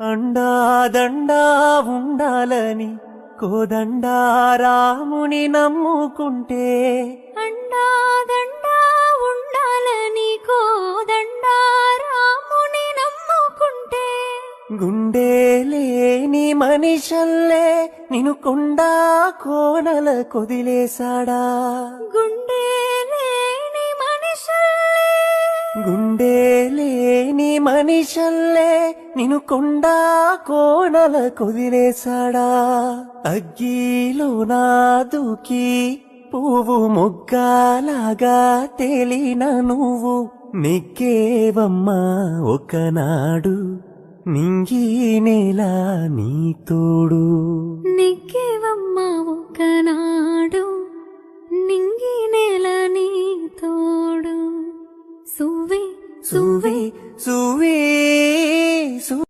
అండాదండా ఉండాలని కోదండా రాముని నమ్ముకుంటే. అండాదండా ఉండాలని కోదండా రాముని నమ్ముకుంటే. గుండె లేని మనిషల్లే నిన్ను కొండా కోనల కొదిలేశాడా. గుండె లేని మనుషుల్లే గుండె లేని మనిషల్లే నిను కొండా కోణల కొదిలేశాడా అగ్గిలో నా దూకి పువ్వు మొగ్గాలాగా తేలిన నువ్వు నెగ్గేవమ్మా ఒకనాడు నింగి నేల నీ తోడు. నిగ్గేవమ్మ ఒకనాడు నింగి నేల నీ తోడు. సువ్వి சுவே சுவே.